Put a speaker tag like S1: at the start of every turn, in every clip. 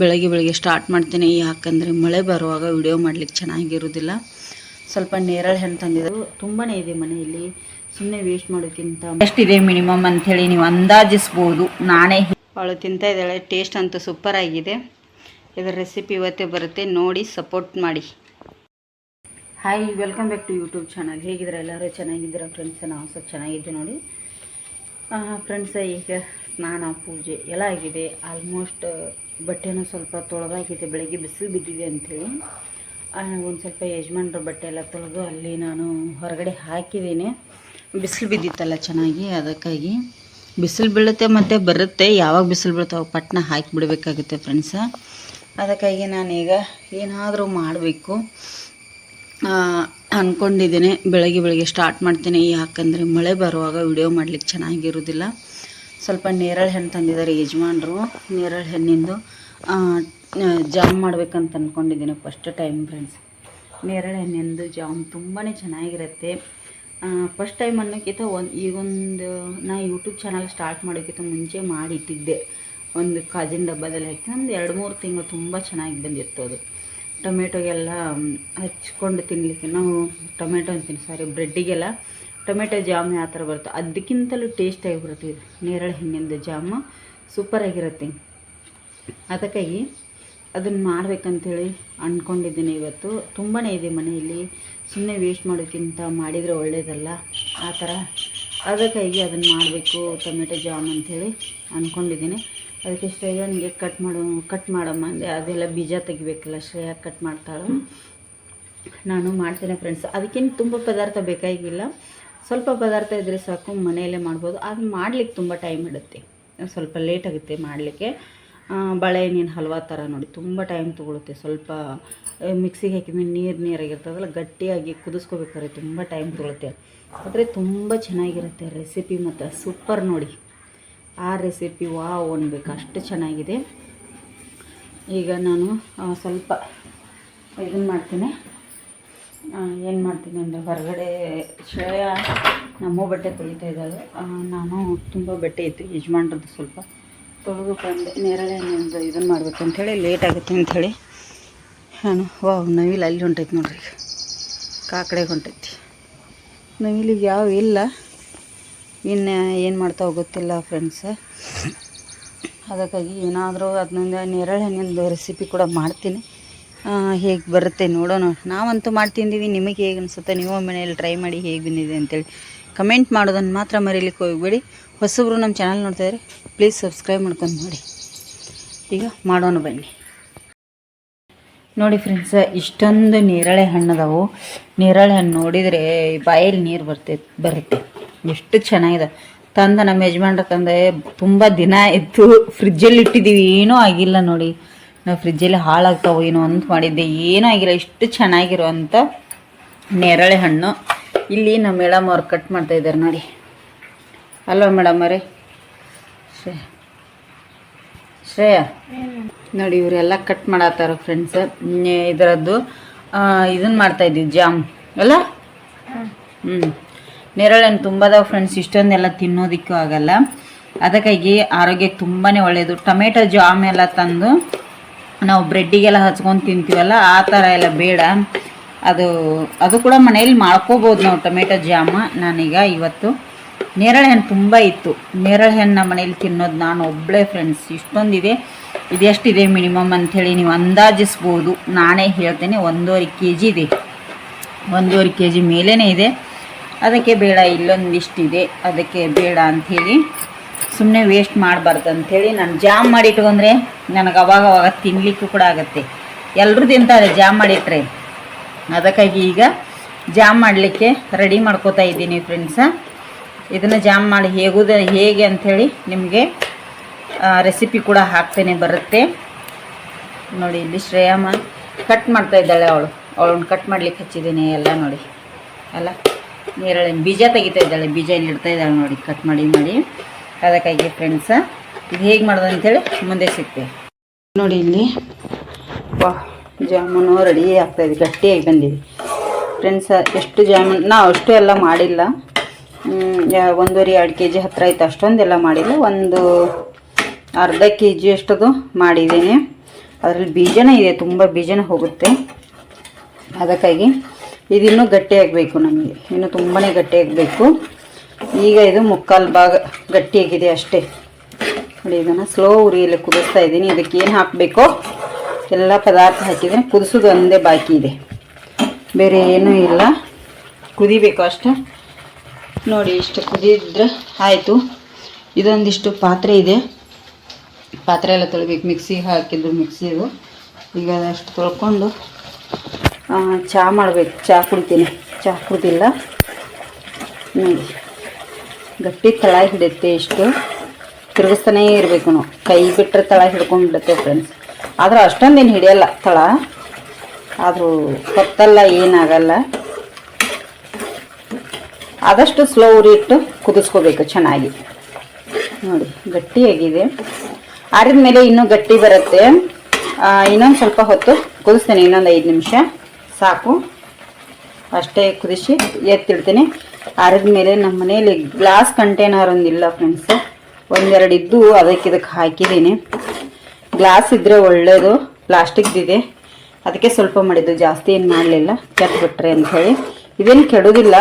S1: ಬೆಳಗ್ಗೆ ಬೆಳಗ್ಗೆ ಸ್ಟಾರ್ಟ್ ಮಾಡ್ತೀನಿ. ಯಾಕಂದರೆ ಮಳೆ ಬರುವಾಗ ವಿಡಿಯೋ ಮಾಡ್ಲಿಕ್ಕೆ ಚೆನ್ನಾಗಿರೋದಿಲ್ಲ. ಸ್ವಲ್ಪ ನೇರಳೆ ಹಣ್ಣು ತಂದಿದ್ದು ತುಂಬಾ ಇದೆ ಮನೆಯಲ್ಲಿ. ಸುಮ್ಮನೆ ವೇಸ್ಟ್ ಮಾಡೋಕ್ಕಿಂತ ಎಷ್ಟಿದೆ ಮಿನಿಮಮ್ ಅಂಥೇಳಿ ನೀವು ಅಂದಾಜಿಸ್ಬೋದು. ನಾನೇ ಅವಳು ತಿಂತ ಇದ್ದಾಳೆ. ಟೇಸ್ಟ್ ಅಂತೂ ಸೂಪರ್ ಆಗಿದೆ. ಇದರ ರೆಸಿಪಿ ಇವತ್ತೇ ಬರುತ್ತೆ. ನೋಡಿ ಸಪೋರ್ಟ್ ಮಾಡಿ. Hi welcome back to YouTube channel ಹೇಗಿದ್ರೆ ಎಲ್ಲರೂ? ಚೆನ್ನಾಗಿದ್ದೀರಾ ಫ್ರೆಂಡ್ಸ್ ನಾವು ಸಹ ಚೆನ್ನಾಗಿದ್ದೆ ನೋಡಿ. ಫ್ರೆಂಡ್ಸ್ ಈಗ ಸ್ನಾನ, ಪೂಜೆ ಎಲ್ಲ ಆಗಿದೆ. ಆಲ್ಮೋಸ್ಟ್ ಬಟ್ಟೆನೂ ಸ್ವಲ್ಪ ತೊಳೆದಾಗಿದೆ ಬೆಳಗ್ಗೆ ಬಿಸಿಲು ಬಿದ್ದಿದೆ ಅಂಥೇಳಿ. ಒಂದು ಸ್ವಲ್ಪ ಯಜಮಾನ್ರ ಬಟ್ಟೆ ಎಲ್ಲ ತೊಳೆದು ಅಲ್ಲಿ ನಾನು ಹೊರಗಡೆ ಹಾಕಿದ್ದೀನಿ. ಬಿಸಿಲು ಬಿದ್ದಿತ್ತಲ್ಲ ಚೆನ್ನಾಗಿ, ಅದಕ್ಕಾಗಿ. ಬಿಸಿಲು ಬೀಳುತ್ತೆ ಮತ್ತು ಬರುತ್ತೆ. ಯಾವಾಗ ಬಿಸಿಲು ಬೀಳ್ತಾವೆ ಪಟ್ನ ಹಾಕಿ ಬಿಡಬೇಕಾಗುತ್ತೆ ಫ್ರೆಂಡ್ಸ. ಅದಕ್ಕಾಗಿ ನಾನೀಗ ಏನಾದರೂ ಮಾಡಬೇಕು. ಅಂದ್ಕೊಂಡಿದ್ದೀನಿ ಬೆಳಗ್ಗೆ ಬೆಳಗ್ಗೆ ಸ್ಟಾರ್ಟ್ ಮಾಡ್ತೀನಿ. ಯಾಕಂದರೆ ಮಳೆ ಬರುವಾಗ ವಿಡಿಯೋ ಮಾಡ್ಲಿಕ್ಕೆ ಚೆನ್ನಾಗಿರೋದಿಲ್ಲ ಸ್ವಲ್ಪ ನೇರಳೆ ಹಣ್ಣು ತಂದಿದ್ದಾರೆ ಯಜಮಾನ್ರು. ನೇರಳೆ ಹಣ್ಣಿಂದು ಜಾಮ್ ಮಾಡ್ಬೇಕಂತ ಅಂದ್ಕೊಂಡಿದ್ದೀನಿ ಫಸ್ಟ್ ಟೈಮ್ ಫ್ರೆಂಡ್ಸ್ ನೇರಳೆ ಹಣ್ಣಿಂದು ಜಾಮ್ ತುಂಬಾ ಚೆನ್ನಾಗಿರುತ್ತೆ. ಫಸ್ಟ್ ಟೈಮ್ ಅನ್ನೋಕ್ಕಿಂತ ಒಂದು, ಈಗೊಂದು, ನಾ ಯೂಟ್ಯೂಬ್ ಚಾನಲ್ ಸ್ಟಾರ್ಟ್ ಮಾಡೋಕ್ಕಿಂತ ಮುಂಚೆ ಮಾಡಿಟ್ಟಿದ್ದೆ. ಒಂದು ಕಾಜಿನ ಡಬ್ಬದಲ್ಲಿ ಹಾಕಿ, ಒಂದು ಎರಡು ಮೂರು ತಿಂಗಳು ತುಂಬ ಚೆನ್ನಾಗಿ ಬಂದಿತ್ತು ಅದು. ಟೊಮೆಟೊಗೆಲ್ಲ ಹಚ್ಕೊಂಡು ತಿನ್ನಲಿಕ್ಕೆ ನಾವು ಟೊಮೆಟೊ ಅಂತೀನಿ ಸಾರಿ ಬ್ರೆಡ್ಡಿಗೆಲ್ಲ ಟೊಮೆಟೊ ಜಾಮ್ ಯಾವ ಥರ ಬರುತ್ತೆ ಅದಕ್ಕಿಂತಲೂ ಟೇಸ್ಟಾಗಿ ಬರುತ್ತೆ ಇದು. ನೇರಳೆ ಹಣ್ಣಿಂದು ಜಾಮು ಸೂಪರಾಗಿರುತ್ತೆ ಅದಕ್ಕಾಗಿ ಅದನ್ನು ಮಾಡಬೇಕಂತೇಳಿ ಅಂದ್ಕೊಂಡಿದ್ದೀನಿ ಇವತ್ತು. ತುಂಬಾ ಇದೆ ಮನೆಯಲ್ಲಿ. ಸುಮ್ಮನೆ ವೇಸ್ಟ್ ಮಾಡೋಕ್ಕಿಂತ ಮಾಡಿದರೆ ಒಳ್ಳೆಯದಲ್ಲ ಆ ಥರ. ಅದಕ್ಕಾಗಿ ಅದನ್ನು ಮಾಡಬೇಕು, ಟೊಮೆಟೊ ಜಾಮ್ ಅಂಥೇಳಿ ಅಂದ್ಕೊಂಡಿದ್ದೀನಿ ಅದಕ್ಕೆ ಶ್ರೇಯನಿಗೆ ಕಟ್ ಮಾಡೋ ಕಟ್ ಮಾಡಮ್ಮ ಅಂದರೆ ಅದೆಲ್ಲ ಬೀಜ ತೆಗಿಬೇಕಲ್ಲ, ಶ್ರೇಯ ಕಟ್ ಮಾಡ್ತಾಳೆ. ನಾನು ಮಾಡ್ತೇನೆ ಫ್ರೆಂಡ್ಸ್ ಅದಕ್ಕೇನು ತುಂಬ ಪದಾರ್ಥ ಬೇಕಾಗಿಲ್ಲ. ಸ್ವಲ್ಪ ಪದಾರ್ಥ ಇದ್ದರೆ ಸಾಕು, ಮನೆಯಲ್ಲೇ ಮಾಡ್ಬೋದು. ಅದು ಮಾಡ್ಲಿಕ್ಕೆ ತುಂಬ ಟೈಮ್ ಹಿಡುತ್ತೆ. ಸ್ವಲ್ಪ ಲೇಟ್ ಆಗುತ್ತೆ ಮಾಡಲಿಕ್ಕೆ. ಬಾಳೆಹಣ್ಣಿನ ಹಲ್ವಾ ಥರ ನೋಡಿ, ತುಂಬ ಟೈಮ್ ತೊಗೊಳುತ್ತೆ. ಸ್ವಲ್ಪ ಮಿಕ್ಸಿಗೆ ಹಾಕಿದ್ಮೇಲೆ ನೀರು ನೀರಾಗಿರ್ತದಲ್ಲ, ಗಟ್ಟಿಯಾಗಿ ಕುದಿಸ್ಕೋಬೇಕಾದ್ರೆ ತುಂಬ ಟೈಮ್ ತೊಗೊಳುತ್ತೆ. ಆದರೆ ತುಂಬ ಚೆನ್ನಾಗಿರುತ್ತೆ ರೆಸಿಪಿ ಮತ್ತು ಸೂಪರ್ ನೋಡಿ. ಆ ರೆಸಿಪಿ ವಾವ್ ಅನ್ಬೇಕು, ಅಷ್ಟು ಚೆನ್ನಾಗಿದೆ. ಈಗ ನಾನು ಸ್ವಲ್ಪ ಇದನ್ನು ಮಾಡ್ತೀನಿ. ಏನು ಮಾಡ್ತೀನಿ ಅಂದರೆ ಹೊರಗಡೆ ಶ್ರೇಯ ನಮ್ಮ ಬಟ್ಟೆ ತೊಳಿತಾ ಇದ್ದಾಳೆ. ನಾನು ತುಂಬ ಬಟ್ಟೆ ಇತ್ತು, ಯಜಮಾನ್ರದ್ದು ಸ್ವಲ್ಪ ತೊಳೆದು ಬಂದು. ನೇರಳೆ ಹಣ್ಣಿಂದು ಇದನ್ನು ಮಾಡಬೇಕು ಅಂಥೇಳಿ ಲೇಟ್ ಆಗುತ್ತೆ ಅಂಥೇಳಿ ನಾನು, ವಾವ್, ನವಿಲು ಅಲ್ಲಿ ಹೊಂಟೈತಿ ನೋಡ್ರಿ ಕಾಕಡೆಗೆ ಹೊಂಟೈತಿ. ನವಿಲಿಗೆ ಯಾವ ಇಲ್ಲ. ಇನ್ನು ಏನು ಮಾಡ್ತಾವೆ ಗೊತ್ತಿಲ್ಲ ಫ್ರೆಂಡ್ಸ್ ಅದಕ್ಕಾಗಿ ಏನಾದರೂ ಅದನ್ನ ನೇರಳೆ ಹಣ್ಣಿಂದು ರೆಸಿಪಿ ಕೂಡ ಮಾಡ್ತೀನಿ. ಹೇಗೆ ಬರುತ್ತೆ ನೋಡೋಣ. ನಾವಂತೂ ಮಾಡಿ ತಿಂದೀವಿ, ನಿಮಗೆ ಹೇಗೆ ಅನಿಸುತ್ತೆ ನೀವು ಮನೆಯಲ್ಲಿ ಟ್ರೈ ಮಾಡಿ ಹೇಗೆ ಬಂದಿದೆ ಅಂತೇಳಿ. ಕಮೆಂಟ್ ಮಾಡೋದನ್ನು ಮಾತ್ರ ಮರೀಲಿಕ್ಕೆ ಹೋಗಬೇಡಿ. ಹೊಸಬ್ರು ನಮ್ಮ ಚಾನಲ್ ನೋಡ್ತಾಯಿದ್ರೆ ಪ್ಲೀಸ್ ಸಬ್ಸ್ಕ್ರೈಬ್ ಮಾಡ್ಕೊಂಡು ನೋಡಿ ಈಗ ಮಾಡೋಣ ಬನ್ನಿ. ನೋಡಿ ಫ್ರೆಂಡ್ಸ್ ಇಷ್ಟೊಂದು ನೇರಳೆ ಹಣ್ಣದವು. ನೇರಳೆ ಹಣ್ಣು ನೋಡಿದರೆ ಬಾಯಲ್ಲಿ ನೀರು ಬರ್ತೈತೆ ಬರುತ್ತೆ. ಎಷ್ಟು ಚೆನ್ನಾಗಿದೆ. ತಂದ ನಮ್ಮ ಯಜಮಾನ್ರ ತಂದೆ ತುಂಬ ದಿನ ಇತ್ತು ಫ್ರಿಜ್ಜಲ್ಲಿ ಇಟ್ಟಿದ್ದೀವಿ, ಏನೂ ಆಗಿಲ್ಲ ನೋಡಿ. ನಾವು ಫ್ರಿಜ್ಜಲ್ಲಿ ಹಾಳಾಗ್ತಾವೆ ಏನೋ ಅಂತ ಮಾಡಿದ್ದೆ. ಏನೂ ಆಗಿಲ್ಲ, ಇಷ್ಟು ಚೆನ್ನಾಗಿರುವಂಥ ನೇರಳೆ ಹಣ್ಣು. ಇಲ್ಲಿ ನಮ್ಮ ಮೇಡಮ್ ಅವ್ರು ಕಟ್ ಮಾಡ್ತಾ ಇದ್ದಾರೆ ನೋಡಿ. ಅಲ್ವಾ ಮೇಡಮ್ ಅವರೇ? ಶ್ರೇ ಶ್ರೇಯ. ನೋಡಿ, ಇವರೆಲ್ಲ ಕಟ್ ಮಾಡತ್ತಾರ ಫ್ರೆಂಡ್ಸ್ ಇದರದ್ದು ಇದನ್ನು ಮಾಡ್ತಾ ಇದ್ದೀವಿ ಜಾಮ್. ಅಲ್ಲ? ಹ್ಞೂ ನೇರಳೆ ಹಣ್ಣು ತುಂಬ ಅದಾವ ಫ್ರೆಂಡ್ಸ್ ಇಷ್ಟೊಂದೆಲ್ಲ ತಿನ್ನೋದಕ್ಕೂ ಆಗಲ್ಲ. ಅದಕ್ಕಾಗಿ ಆರೋಗ್ಯಕ್ಕೆ ತುಂಬಾ ಒಳ್ಳೆಯದು ಟೊಮೆಟೊ, ಜಾಮ್ ಎಲ್ಲ ತಂದು ನಾವು ಬ್ರೆಡ್ಡಿಗೆಲ್ಲ ಹಚ್ಕೊಂಡು ತಿಂತೀವಲ್ಲ, ಆ ಥರ ಎಲ್ಲ ಬೇಡ. ಅದು ಅದು ಕೂಡ ಮನೇಲಿ ಮಾಡ್ಕೋಬೋದು ನಾವು ಟೊಮೆಟೊ ಜಾಮ. ನಾನೀಗ ಇವತ್ತು ನೇರಳೆ ಹಣ್ಣು ತುಂಬ ಇತ್ತು. ನೇರಳೆ ಹಣ್ಣು ನಮ್ಮ ಮನೇಲಿ ತಿನ್ನೋದು ನಾನು ಒಬ್ಬಳೇ ಫ್ರೆಂಡ್ಸ್ ಇಷ್ಟೊಂದಿದೆ. ಇದೆಷ್ಟಿದೆ ಮಿನಿಮಮ್ ಅಂಥೇಳಿ ನೀವು ಅಂದಾಜಿಸ್ಬೋದು. ನಾನೇ ಹೇಳ್ತೇನೆ, ಒಂದೂವರೆ ಕೆ ಜಿ ಇದೆ. ಒಂದೂವರೆ ಕೆ ಜಿ ಮೇಲೇ ಇದೆ. ಅದಕ್ಕೆ ಬೇಡ, ಇಲ್ಲೊಂದಿಷ್ಟಿದೆ. ಅದಕ್ಕೆ ಬೇಡ ಅಂಥೇಳಿ ಸುಮ್ಮನೆ ವೇಸ್ಟ್ ಮಾಡಬಾರ್ದು ಅಂಥೇಳಿ ನಾನು ಜಾಮ್ ಮಾಡಿ ಇಟ್ಕೊಂಡ್ರೆ ನನಗೆ ಅವಾಗ ಅವಾಗ ತಿನ್ನಲಿಕ್ಕೂ ಕೂಡ ಆಗುತ್ತೆ. ಎಲ್ಲರೂ ತಿಂತಾರೆ ಜಾಮ್ ಮಾಡಿಟ್ರೆ ಅದಕ್ಕಾಗಿ ಈಗ ಜಾಮ್ ಮಾಡಲಿಕ್ಕೆ ರೆಡಿ ಮಾಡ್ಕೋತಾ ಇದ್ದೀನಿ ಫ್ರೆಂಡ್ಸ ಇದನ್ನು ಜಾಮ್ ಮಾಡಿ ಹೇಗುದ ಹೇಗೆ ಅಂಥೇಳಿ ನಿಮಗೆ ರೆಸಿಪಿ ಕೂಡ ಹಾಕ್ತೇನೆ ಬರುತ್ತೆ. ನೋಡಿ ಇಲ್ಲಿ ಶ್ರೇಯಮ್ಮ ಕಟ್ ಮಾಡ್ತಾ ಇದ್ದಾಳೆ ಅವಳು. ಅವಳನ್ನ ಕಟ್ ಮಾಡ್ಲಿಕ್ಕೆ ಹಚ್ಚಿದ್ದೀನಿ ಎಲ್ಲ ನೋಡಿ. ಅಲ್ಲ, ನೇರಳೆ ಬೀಜ ತೆಗಿತಾ ಇದ್ದಾಳೆ, ಬೀಜ ಇಲ್ಲಿ ಇಡ್ತಾ ಇದ್ದಾಳೆ ನೋಡಿ ಕಟ್ ಮಾಡಿ ಮಾಡಿ. ಅದಕ್ಕಾಗಿ ಫ್ರೆಂಡ್ಸ ಇದು ಹೇಗೆ ಮಾಡೋದು ಅಂತೇಳಿ ಮುಂದೆ ಸಿಗ್ತೇವೆ ನೋಡಿ ಇಲ್ಲಿ. ವಾ, ಜಾಮೂನು ರೆಡಿ ಇದೆ, ಗಟ್ಟಿಯಾಗಿ ಬಂದಿದೆ. ಫ್ರೆಂಡ್ಸ ಎಷ್ಟು ಜಾಮೂನ್, ನಾವು ಅಷ್ಟು ಎಲ್ಲ ಮಾಡಿಲ್ಲ. ಒಂದೂವರೆ, ಎರಡು ಕೆ ಜಿ ಹತ್ತಿರ ಆಯ್ತು, ಅಷ್ಟೊಂದೆಲ್ಲ ಮಾಡಿಲ್ಲ. ಒಂದು ಅರ್ಧ ಕೆ ಜಿ ಅಷ್ಟದು ಮಾಡಿದ್ದೀನಿ. ಅದರಲ್ಲಿ ಬೀಜನ ಇದೆ, ತುಂಬ ಬೀಜನ ಹೋಗುತ್ತೆ ಅದಕ್ಕಾಗಿ. ಇದಿನ್ನೂ ಗಟ್ಟಿಯಾಗಬೇಕು ನಮಗೆ. ಇನ್ನು ತುಂಬಾ ಗಟ್ಟಿಯಾಗಬೇಕು. ಈಗ ಇದು ಮುಕ್ಕಾಲು ಭಾಗ ಗಟ್ಟಿಯಾಗಿದೆ ಅಷ್ಟೇ. ನೋಡಿ, ಇದನ್ನು ಸ್ಲೋ ಉರಿಯಲ್ಲಿ ಕುದಿಸ್ತಾ ಇದ್ದೀನಿ. ಇದಕ್ಕೆ ಏನು ಹಾಕಬೇಕೋ? ಎಲ್ಲ ಪದಾರ್ಥ ಹಾಕಿದ್ರೆ ಕುದಿಸೋದು ಒಂದೇ ಬಾಕಿ ಇದೆ. ಬೇರೆ ಏನೂ ಇಲ್ಲ. ಕುದಿಬೇಕು ಅಷ್ಟೇ. ನೋಡಿ, ಇಷ್ಟು ಕುದಿದ್ರೆ ಆಯಿತು. ಇದೊಂದಿಷ್ಟು ಪಾತ್ರೆ ಇದೆ. ಪಾತ್ರೆ ಎಲ್ಲ ತೊಳಿಬೇಕು. ಮಿಕ್ಸಿಗೆ ಹಾಕಿದ್ರು ಮಿಕ್ಸಿದು ಈಗ ಅದಷ್ಟು ತೊಳ್ಕೊಂಡು ಚಹಾ ಮಾಡಬೇಕು. ಚಹಾ ಕುಡಿತೀನಿ. ಚಹಾ ಕುಡಿದಿಲ್ಲ. ನೋಡಿ. ಗಟ್ಟಿ ತಳ ಹಿಡಿಯುತ್ತೆ ಇಷ್ಟು. ತಿರುಗಿಸ್ತಾನೇ ಇರಬೇಕು ನಾವು. ಕೈ ಬಿಟ್ಟರೆ ತಳ ಹಿಡ್ಕೊಂಡು ಬಿಡುತ್ತೆ ಫ್ರೆಂಡ್ಸ್ ಆದ್ರೆ ಅಷ್ಟೊಂದೇನು ಹಿಡಿಯಲ್ಲ ತಳ. ಆದರೂ ಹೊತ್ತಲ್ಲ, ಏನಾಗಲ್ಲ. ಆದಷ್ಟು ಸ್ಲೋ ಉರಿ ಇಟ್ಟು ಕುದಿಸ್ಕೋಬೇಕು ಚೆನ್ನಾಗಿ. ನೋಡಿ ಗಟ್ಟಿಯಾಗಿದೆ ಆರಿದ ಮೇಲೆ ಇನ್ನೂ ಗಟ್ಟಿ ಬರುತ್ತೆ. ಇನ್ನೊಂದು ಸ್ವಲ್ಪ ಹೊತ್ತು ಕುದಿಸ್ತೇನೆ, ಇನ್ನೊಂದು ಐದು ನಿಮಿಷ. ಸಾಕು. ಅಷ್ಟೇ ಕುದಿಸಿ ಎತ್ತಿಡ್ತೀನಿ. ಮೇಲೆ ನಮ್ಮ ಮನೆಯಲ್ಲಿ ಗ್ಲಾಸ್ ಕಂಟೈನರ್ ಒಂದಿಲ್ಲ ಫ್ರೆಂಡ್ಸ್ ಒಂದೆರಡು ಇದ್ದು ಅದಕ್ಕೆ ಇದಕ್ಕೆ ಹಾಕಿದ್ದೀನಿ. ಗ್ಲಾಸ್ ಇದ್ದರೆ ಒಳ್ಳೆಯದು ಪ್ಲಾಸ್ಟಿಕ್ದಿದೆ ಅದಕ್ಕೆ ಸ್ವಲ್ಪ ಮಾಡಿದ್ದು, ಜಾಸ್ತಿ ಏನು ಮಾಡಲಿಲ್ಲ ಕೆಟ್ಟಬಿಟ್ರೆ ಅಂಥೇಳಿ ಇದೇನು ಕೆಡೋದಿಲ್ಲ.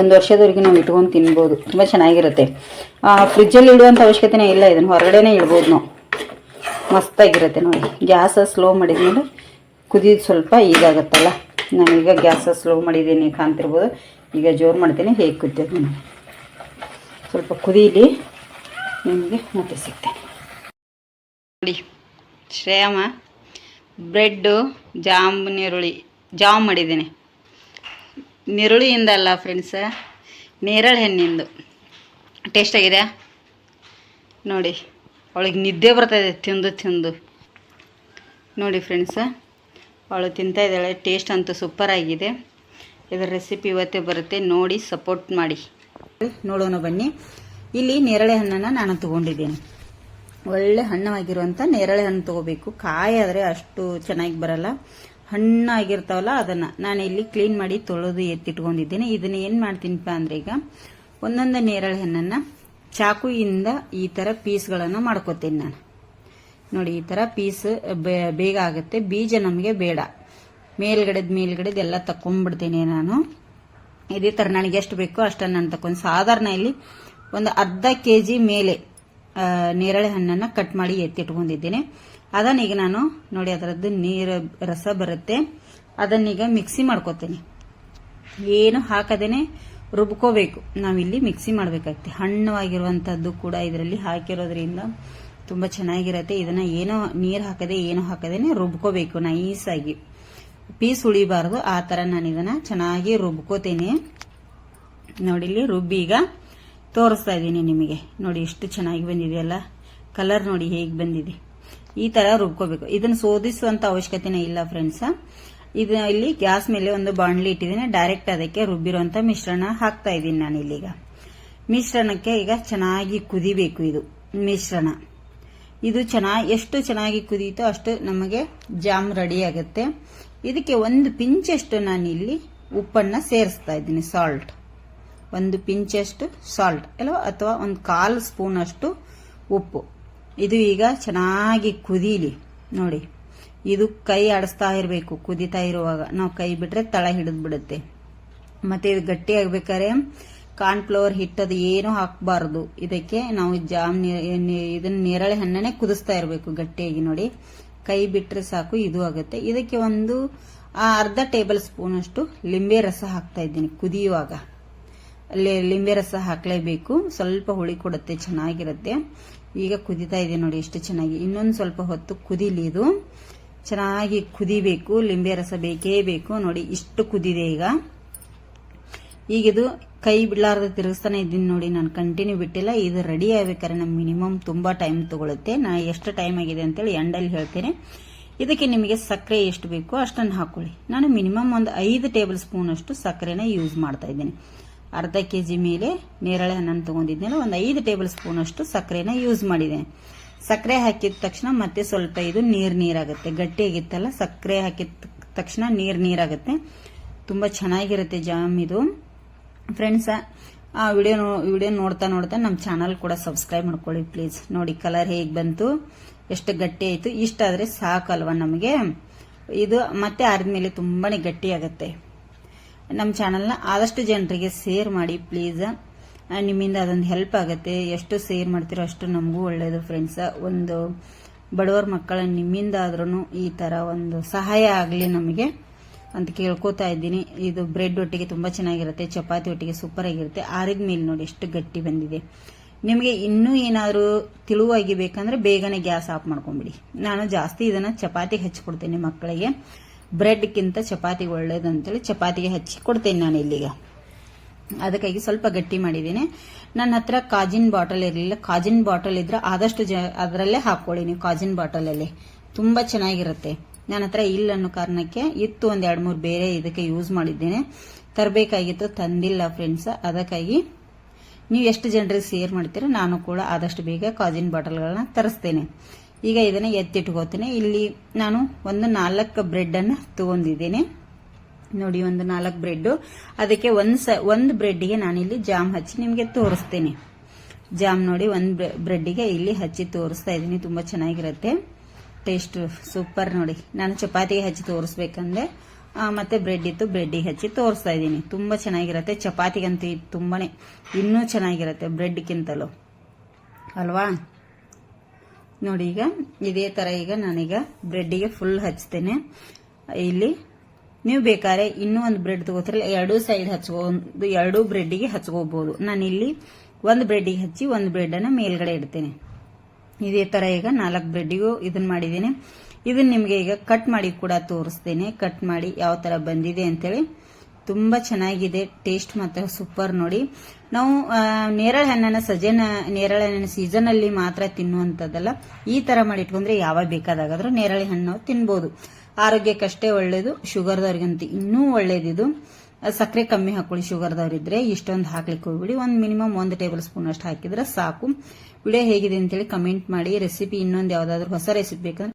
S1: ಒಂದು ವರ್ಷದವರೆಗೆ ನಾವು ಇಟ್ಕೊಂಡು ತಿನ್ಬೋದು. ತುಂಬ ಚೆನ್ನಾಗಿರುತ್ತೆ. ಫ್ರಿಜ್ಜಲ್ಲಿ ಇಡುವಂಥ ಅವಶ್ಯಕತೆನೇ ಇಲ್ಲ, ಇದನ್ನು ಹೊರಗಡೆನೇ ಇಡ್ಬೋದು ನಾವು. ಮಸ್ತಾಗಿರುತ್ತೆ ನೋಡಿ. ಗ್ಯಾಸ ಸ್ಲೋ ಮಾಡಿದ್ಮೇಲೆ ಕುದಿದು ಸ್ವಲ್ಪ ಈಗಾಗತ್ತಲ್ಲ. ನಾನೀಗ ಗ್ಯಾಸ ಸ್ಲೋ ಮಾಡಿದ್ದೀನಿ ಕಾಣ್ತಿರ್ಬೋದು. ಈಗ ಜೋರು ಮಾಡ್ತೀನಿ, ಹೇಗೆ ಕುದ್ದಿದ್ದು ನಿಮಗೆ ಸ್ವಲ್ಪ ಕುದೀಲಿ, ನಿಮಗೆ ಮತ್ತೆ ಸಿಗ್ತೇನೆ. ನೋಡಿ ಶ್ರೇಯಮ್ಮ, ಬ್ರೆಡ್ಡು, ಜಾಮ್ ನೀರುಳ್ಳಿ ಜಾಮ್ ಮಾಡಿದ್ದೀನಿ. ನೀರುಳ್ಳಿಯಿಂದ ಅಲ್ಲ ಫ್ರೆಂಡ್ಸ ನೇರಳೆ ಹಣ್ಣಿಂದು ಟೇಸ್ಟ್ ಆಗಿದೆ ನೋಡಿ, ಅವಳಿಗೆ ನಿದ್ದೆ ಬರ್ತಾಯಿದೆ ತಿಂದು ತಿಂದು. ನೋಡಿ ಫ್ರೆಂಡ್ಸ ಅವಳು ತಿಂತಾಯಿದ್ದಾಳೆ ಟೇಸ್ಟ್ ಅಂತೂ ಸೂಪರ್ ಆಗಿದೆ. ಇದರ ರೆಸಿಪಿ ಇವತ್ತೇ ಬರುತ್ತೆ, ನೋಡಿ ಸಪೋರ್ಟ್ ಮಾಡಿ. ನೋಡೋಣ ಬನ್ನಿ. ಇಲ್ಲಿ ನೇರಳೆ ಹಣ್ಣನ್ನು ನಾನು ತಗೊಂಡಿದ್ದೀನಿ. ಒಳ್ಳೆ ಹಣ್ಣವಾಗಿರುವಂಥ ನೇರಳೆ ಹಣ್ಣು ತಗೋಬೇಕು. ಕಾಯಿ ಆದರೆ ಅಷ್ಟು ಚೆನ್ನಾಗಿ ಬರಲ್ಲ. ಹಣ್ಣಾಗಿರ್ತಾವಲ್ಲ ಅದನ್ನು ನಾನು ಇಲ್ಲಿ ಕ್ಲೀನ್ ಮಾಡಿ ತೊಳೆದು ಎತ್ತಿಟ್ಕೊಂಡಿದ್ದೀನಿ. ಇದನ್ನ ಏನು ಮಾಡ್ತೀನಿಪ್ಪ ಅಂದರೆ ಈಗ ಒಂದೊಂದು ನೇರಳೆ ಹಣ್ಣನ್ನು ಚಾಕುಯಿಂದ ಈ ಥರ ಪೀಸ್ಗಳನ್ನು ಮಾಡ್ಕೋತೀನಿ ನಾನು. ನೋಡಿ, ಈ ಥರ ಪೀಸ್ ಬೇಗ ಆಗುತ್ತೆ. ಬೀಜ ನಮಗೆ ಬೇಡ. ಮೇಲ್ಗಡೆದ ಮೇಲ್ಗಡೆದ ಎಲ್ಲ ತಕೊಂಡ್ಬಿಡ್ತೀನಿ ನಾನು. ಇದೇ ಥರ ನನಗೆ ಎಷ್ಟು ಬೇಕೋ ಅಷ್ಟನ್ನು ನಾನು ತಕೊಂಡು ಸಾಧಾರಣ ಇಲ್ಲಿ ಒಂದು ಅರ್ಧ ಕೆ ಜಿ ಮೇಲೆ ನೇರಳೆ ಹಣ್ಣನ್ನು ಕಟ್ ಮಾಡಿ ಎತ್ತಿಟ್ಕೊಂಡಿದ್ದೇನೆ. ಅದನ್ನೀಗ ನಾನು ನೋಡಿ ಅದರದ್ದು ನೀರು ರಸ ಬರುತ್ತೆ. ಅದನ್ನೀಗ ಮಿಕ್ಸಿ ಮಾಡ್ಕೋತೀನಿ. ಏನು ಹಾಕದೇನೆ ರುಬ್ಕೋಬೇಕು. ನಾವಿಲ್ಲಿ ಮಿಕ್ಸಿ ಮಾಡಬೇಕಾಗುತ್ತೆ. ಹಣ್ಣವಾಗಿರುವಂಥದ್ದು ಕೂಡ ಇದರಲ್ಲಿ ಹಾಕಿರೋದ್ರಿಂದ ತುಂಬ ಚೆನ್ನಾಗಿರುತ್ತೆ. ಇದನ್ನು ಏನೋ ನೀರು ಹಾಕದೆ ಏನು ಹಾಕದೇನೆ ರುಬ್ಕೋಬೇಕು ನೈಸಾಗಿ. ಪೀಸ್ ಉಳಿಬಾರ್ದು. ಆ ಥರ ನಾನು ಇದನ್ನು ಚೆನ್ನಾಗಿ ರುಬ್ಕೋತೀನಿ. ನೋಡಿ, ಇಲ್ಲಿ ರುಬ್ಬಿ ಈಗ ತೋರಿಸ್ತಾ ಇದ್ದೀನಿ ನಿಮಗೆ. ನೋಡಿ, ಎಷ್ಟು ಚೆನ್ನಾಗಿ ಬಂದಿದೆಯಲ್ಲ ಕಲರ್ ನೋಡಿ ಹೇಗೆ ಬಂದಿದೆ. ಈ ತರ ರುಬ್ಕೋಬೇಕು. ಇದನ್ನು ಶೋಧಿಸುವಂತ ಅವಶ್ಯಕತೆನೇ ಇಲ್ಲ ಫ್ರೆಂಡ್ಸ್ ಇದು ಇಲ್ಲಿ ಗ್ಯಾಸ್ ಮೇಲೆ ಒಂದು ಬಾಣಲಿ ಇಟ್ಟಿದ್ದೀನಿ. ಡೈರೆಕ್ಟ್ ಅದಕ್ಕೆ ರುಬ್ಬಿರುವಂತ ಮಿಶ್ರಣ ಹಾಕ್ತಾ ಇದ್ದೀನಿ ನಾನು ಇಲ್ಲಿಗ. ಮಿಶ್ರಣಕ್ಕೆ ಈಗ ಚೆನ್ನಾಗಿ ಕುದಿಬೇಕು ಇದು ಮಿಶ್ರಣ. ಇದು ಚೆನ್ನಾಗಿ, ಎಷ್ಟು ಚೆನ್ನಾಗಿ ಕುದೀತೋ ಅಷ್ಟು ನಮಗೆ ಜಾಮ್ ರೆಡಿ ಆಗುತ್ತೆ. ಇದಕ್ಕೆ ಒಂದು ಪಿಂಚಷ್ಟು ನಾನು ಇಲ್ಲಿ ಉಪ್ಪನ್ನ ಸೇರಿಸ್ತಾ ಇದ್ದೀನಿ ಸಾಲ್ಟ್ ಒಂದು ಪಿಂಚಷ್ಟು ಸಾಲ್ಟ್ ಅಲ್ವಾ? ಅಥವಾ ಒಂದು ಕಾಲು ಸ್ಪೂನ್ ಅಷ್ಟು ಉಪ್ಪು. ಇದು ಈಗ ಚೆನ್ನಾಗಿ ಕುದೀಲಿ. ನೋಡಿ, ಇದು ಕೈ ಆಡಿಸ್ತಾ ಇರಬೇಕು, ಕುದಿತಾ ಇರುವಾಗ. ನಾವು ಕೈ ಬಿಟ್ರೆ ತಳ ಹಿಡಿದು ಬಿಡುತ್ತೆ ಮತ್ತೆ ಇದು ಗಟ್ಟಿ ಆಗ್ಬೇಕಾದ್ರೆ ಕಾರ್ನ್ಫ್ಲವರ್ ಹಿಟ್ಟದು ಏನು ಹಾಕಬಾರ್ದು. ಇದಕ್ಕೆ ನಾವು ಜಾಮ್ ಇದನ್ನ ನೇರಳೆ ಹಣ್ಣನ್ನೇ ಕುದಿಸ್ತಾ ಇರಬೇಕು ಗಟ್ಟಿಯಾಗಿ, ನೋಡಿ. ಕೈ ಬಿಟ್ಟರೆ ಸಾಕು, ಇದು ಆಗುತ್ತೆ. ಇದಕ್ಕೆ ಒಂದು ಅರ್ಧ ಟೇಬಲ್ ಸ್ಪೂನ್ ಅಷ್ಟು ಲಿಂಬೆ ರಸ ಹಾಕ್ತಾ ಇದ್ದೀನಿ ಕುದಿಯುವಾಗ. ಅಲ್ಲಿ ಲಿಂಬೆ ರಸ ಹಾಕಲೇಬೇಕು. ಸ್ವಲ್ಪ ಹುಳಿ ಕೊಡುತ್ತೆ, ಚೆನ್ನಾಗಿರುತ್ತೆ. ಈಗ ಕುದಿತಾ ಇದೆ ನೋಡಿ ಎಷ್ಟು ಚೆನ್ನಾಗಿ. ಇನ್ನೊಂದು ಸ್ವಲ್ಪ ಹೊತ್ತು ಕುದಿಲಿ ಇದು. ಚೆನ್ನಾಗಿ ಕುದಿಬೇಕು. ಲಿಂಬೆ ರಸ ಬೇಕೇ ಬೇಕು. ನೋಡಿ ಇಷ್ಟು ಕುದಿದೆ ಈಗ. ಈಗ ಇದು ಕೈ ಬಿಡ್ಲಾರ್ದ ತಿರುಗಿಸ್ತಾನೆ ಇದ್ದೀನಿ ನೋಡಿ, ನಾನು ಕಂಟಿನ್ಯೂ ಬಿಟ್ಟಿಲ್ಲ. ಇದು ರೆಡಿ ಆಗ್ಬೇಕಾದ್ರೆ ನಮ್ಮ ಮಿನಿಮಮ್ ತುಂಬ ಟೈಮ್ ತಗೊಳುತ್ತೆ. ನಾ ಎಷ್ಟು ಟೈಮ್ ಆಗಿದೆ ಅಂತೇಳಿ ಎಂಡಲ್ಲಿ ಹೇಳ್ತೇನೆ. ಇದಕ್ಕೆ ನಿಮಗೆ ಸಕ್ಕರೆ ಎಷ್ಟು ಬೇಕೋ ಅಷ್ಟನ್ನು ಹಾಕೊಳ್ಳಿ. ನಾನು ಮಿನಿಮಮ್ ಒಂದು ಐದು ಟೇಬಲ್ ಸ್ಪೂನ್ ಅಷ್ಟು ಸಕ್ಕರೆನ ಯೂಸ್ ಮಾಡ್ತಾ ಇದ್ದೀನಿ. ಅರ್ಧ ಕೆ ಜಿ ಮೇಲೆ ನೇರಳೆ ಹಣ್ಣನ್ನು ತಗೊಂಡಿದ್ದೇನೆ ಒಂದು ಐದು ಟೇಬಲ್ ಸ್ಪೂನ್ ಅಷ್ಟು ಸಕ್ಕರೆನ ಯೂಸ್ ಮಾಡಿದ್ದೇನೆ ಸಕ್ಕರೆ ಹಾಕಿದ ತಕ್ಷಣ ಮತ್ತೆ ಸ್ವಲ್ಪ ಇದು ನೀರು ನೀರಾಗುತ್ತೆ. ಗಟ್ಟಿಯಾಗಿತ್ತಲ್ಲ ಸಕ್ಕರೆ ಹಾಕಿದ ತಕ್ಷಣ ನೀರು ನೀರಾಗುತ್ತೆ. ತುಂಬ ಚೆನ್ನಾಗಿರುತ್ತೆ ಜಾಮ್ ಇದು. ಫ್ರೆಂಡ್ಸ್ ಆ ವಿಡಿಯೋ ವಿಡಿಯೋ ನೋಡ್ತಾ ನೋಡ್ತಾ ನಮ್ಮ ಚಾನಲ್ ಕೂಡ ಸಬ್ಸ್ಕ್ರೈಬ್ ಮಾಡ್ಕೊಳ್ಳಿ ಪ್ಲೀಸ್ ನೋಡಿ ಕಲರ್ ಹೇಗೆ ಬಂತು, ಎಷ್ಟು ಗಟ್ಟಿ ಆಯಿತು ಇಷ್ಟಾದರೆ ಸಾಕಲ್ವ ನಮಗೆ? ಇದು ಮತ್ತೆ ಆರಿದ್ಮೇಲೆ ತುಂಬಾ ಗಟ್ಟಿ ಆಗುತ್ತೆ. ನಮ್ಮ ಚಾನಲ್ನ ಆದಷ್ಟು ಜನರಿಗೆ ಸೇರ್ ಮಾಡಿ ಪ್ಲೀಸ್ ನಿಮ್ಮಿಂದ ಅದೊಂದು ಹೆಲ್ಪ್ ಆಗುತ್ತೆ. ಎಷ್ಟು ಸೇರ್ ಮಾಡ್ತೀರೋ ಅಷ್ಟು ನಮಗೂ ಒಳ್ಳೆಯದು ಫ್ರೆಂಡ್ಸ್ ಒಂದು ಬಡವರ ಮಕ್ಕಳ ನಿಮ್ಮಿಂದ ಆದ್ರೂ ಈ ಥರ ಒಂದು ಸಹಾಯ ಆಗಲಿ ನಮಗೆ. ಅಂತ ಕೇಳ್ಕೊತಾ ಇದ್ದೀನಿ. ಇದು ಬ್ರೆಡ್ ಒಟ್ಟಿಗೆ ತುಂಬ ಚೆನ್ನಾಗಿರುತ್ತೆ, ಚಪಾತಿ ಒಟ್ಟಿಗೆ ಸೂಪರ್ ಆಗಿರುತ್ತೆ. ಆರಿದ ಮೇಲೆ ನೋಡಿ ಎಷ್ಟು ಗಟ್ಟಿ ಬಂದಿದೆ. ನಿಮಗೆ ಇನ್ನೂ ಏನಾದರೂ ತಿಳುವಾಗಿ ಬೇಕಂದ್ರೆ ಬೇಗನೆ ಗ್ಯಾಸ್ ಆಫ್ ಮಾಡ್ಕೊಂಬಿಡಿ. ನಾನು ಜಾಸ್ತಿ ಇದನ್ನ ಚಪಾತಿಗೆ ಹಚ್ಚಿಕೊಡ್ತೇನೆ ಮಕ್ಕಳಿಗೆ. ಬ್ರೆಡ್ಗಿಂತ ಚಪಾತಿಗೆ ಒಳ್ಳೇದಂತೇಳಿ ಚಪಾತಿಗೆ ಹಚ್ಚಿ ಕೊಡ್ತೇನೆ ನಾನು ಇಲ್ಲಿಗೆ. ಅದಕ್ಕಾಗಿ ಸ್ವಲ್ಪ ಗಟ್ಟಿ ಮಾಡಿದ್ದೀನಿ. ನನ್ನ ಹತ್ರ ಕಾಜಿನ್ ಬಾಟಲ್ ಇರಲಿಲ್ಲ. ಕಾಜಿನ್ ಬಾಟಲ್ ಇದ್ರೆ ಆದಷ್ಟು ಅದರಲ್ಲೇ ಹಾಕೊಳ್ಳಿ ನೀವು ಕಾಜಿನ್ ಬಾಟಲಲ್ಲಿ. ತುಂಬಾ ಚೆನ್ನಾಗಿರುತ್ತೆ. ನನ್ನ ಹತ್ರ ಇಲ್ಲ ಅನ್ನೋ ಕಾರಣಕ್ಕೆ ಇತ್ತು ಒಂದ್ ಎರಡು ಮೂರು ಬೇರೆ ಇದಕ್ಕೆ ಯೂಸ್ ಮಾಡಿದ್ದೇನೆ. ತರಬೇಕಾಗಿತ್ತು, ತಂದಿಲ್ಲ ಫ್ರೆಂಡ್ಸ್ ಅದಕ್ಕಾಗಿ ನೀವು ಎಷ್ಟು ಜನರಿಗೆ ಶೇರ್ ಮಾಡ್ತೀರೋ ನಾನು ಕೂಡ ಆದಷ್ಟು ಬೇಗ ಕಾಜಿನ್ ಬಾಟಲ್ಗಳನ್ನ ತರಿಸ್ತೇನೆ. ಈಗ ಇದನ್ನ ಎತ್ತಿಟ್ಕೋತೇನೆ. ಇಲ್ಲಿ ನಾನು ಒಂದು ನಾಲ್ಕು ಬ್ರೆಡ್ ಅನ್ನ ತಗೊಂಡಿದ್ದೇನೆ. ನೋಡಿ, ಒಂದು ನಾಲ್ಕು ಬ್ರೆಡ್ ಅದಕ್ಕೆ ಒಂದು ಸ, ಒಂದು ಬ್ರೆಡ್ಗೆ ನಾನಿಲ್ಲಿ ಜಾಮ್ ಹಚ್ಚಿ ನಿಮಗೆ ತೋರಿಸ್ತೇನೆ. ಜಾಮ್ ನೋಡಿ, ಒಂದು ಬ್ರೆಡ್ಗೆ ಇಲ್ಲಿ ಹಚ್ಚಿ ತೋರಿಸ್ತಾ ಇದ್ದೀನಿ. ತುಂಬಾ ಚೆನ್ನಾಗಿರುತ್ತೆ. ಟೇಸ್ಟ್ ಸೂಪರ್ ನೋಡಿ. ನಾನು ಚಪಾತಿಗೆ ಹಚ್ಚಿ ತೋರಿಸ್ಬೇಕಂದ್ರೆ ಮತ್ತೆ ಬ್ರೆಡ್ ಇತ್ತು ಬ್ರೆಡ್ಡಿಗೆ ಹಚ್ಚಿ ತೋರಿಸ್ತಾ ಇದ್ದೀನಿ. ತುಂಬಾ ಚೆನ್ನಾಗಿರುತ್ತೆ. ಚಪಾತಿಗಂತೂ ತುಂಬಾನೇ ಇನ್ನೂ ಚೆನ್ನಾಗಿರುತ್ತೆ ಬ್ರೆಡ್ಗಿಂತಲೂ ಅಲ್ವಾ? ನೋಡಿ ಈಗ, ಇದೇ ತರ ಈಗ ನಾನೀಗ ಬ್ರೆಡ್ಡಿಗೆ ಫುಲ್ ಹಚ್ತೇನೆ. ಇಲ್ಲಿ ನೀವು ಬೇಕಾದ್ರೆ ಇನ್ನೂ ಒಂದು ಬ್ರೆಡ್ ತಗೋತಿರಲ್ಲ, ಎರಡೂ ಸೈಡ್ ಹಚ್ಕೊಂಡು ಎರಡೂ ಬ್ರೆಡ್ಡಿಗೆ ಹಚ್ಕೋಬಹುದು ನಾನು ಇಲ್ಲಿ ಒಂದು ಬ್ರೆಡ್ಡಿಗೆ ಹಚ್ಚಿ ಒಂದು ಬ್ರೆಡ್ ಅನ್ನ ಮೇಲ್ಗಡೆ ಇಡ್ತೇನೆ. ಇದೇ ತರ ಈಗ ನಾಲ್ಕು ಬ್ರೆಡ್ಡಿಗೂ ಇದನ್ನ ಮಾಡಿದ್ದೀನಿ. ಇದನ್ನ ನಿಮಗೆ ಈಗ ಕಟ್ ಮಾಡಿ ಕೂಡ ತೋರಿಸ್ತೇನೆ. ಕಟ್ ಮಾಡಿ ಯಾವ ತರ ಬಂದಿದೆ ಅಂತೇಳಿ. ತುಂಬಾ ಚೆನ್ನಾಗಿದೆ ಟೇಸ್ಟ್ ಮಾತ್ರ ಸೂಪರ್ ನೋಡಿ. ನಾವು ನೇರಳೆ ಹಣ್ಣನ್ನ ಸಜೆನ ನೇರಳೆ ಹಣ್ಣಿನ ಸೀಸನ್ ಅಲ್ಲಿ ಮಾತ್ರ ತಿನ್ನುವಂಥದ್ದಲ್ಲ. ಈ ತರ ಮಾಡಿ ಇಟ್ಕೊಂಡ್ರೆ ಯಾವಾಗ ಬೇಕಾದಾಗಾದ್ರೂ ನೇರಳೆ ಹಣ್ಣು ತಿನ್ಬೋದು. ಆರೋಗ್ಯಕ್ಕಷ್ಟೇ ಒಳ್ಳೇದು ಶುಗರ್ದವ್ರಿಗಂತೂ ಇನ್ನೂ ಒಳ್ಳೇದಿದು. ಸಕ್ಕರೆ ಕಮ್ಮಿ ಹಾಕೊಳ್ಳಿ ಶುಗರ್ದವ್ರಿದ್ರೆ ಇಷ್ಟೊಂದು ಹಾಕ್ಲಿಕ್ಕೆ ಹೋಗ್ಬಿಡಿ. ಒಂದು ಮಿನಿಮಮ್ ಒಂದು ಟೇಬಲ್ ಸ್ಪೂನ್ ಅಷ್ಟು ಹಾಕಿದ್ರೆ ಸಾಕು. ವಿಡಿಯೋ ಹೇಗಿದೆ ಅಂತೇಳಿ ಕಮೆಂಟ್ ಮಾಡಿ ರೆಸಿಪಿ ಇನ್ನೊಂದು ಯಾವ್ದಾದ್ರು ಹೊಸ ರೆಸಿಪಿ ಬೇಕಂದ್ರೆ